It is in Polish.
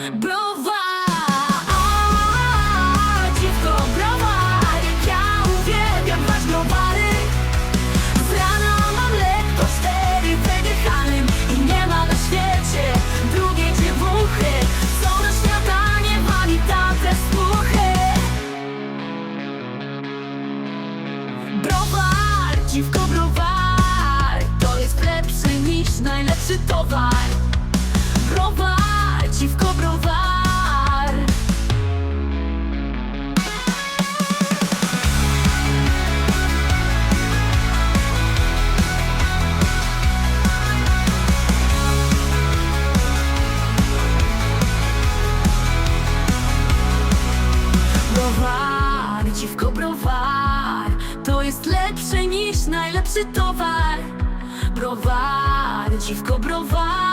Browar, dziwko browar Ja uwielbiam wasz browary Z rana mam lekko cztery wegechanym I nie ma na świecie drugiej dziewuchy. Są na śniadanie wali tamte spuchy. Browar, dziwko browar To jest lepszy niż najlepszy towar Dziwko browar. To jest lepsze niż najlepszy towar. Browar, dziwko browar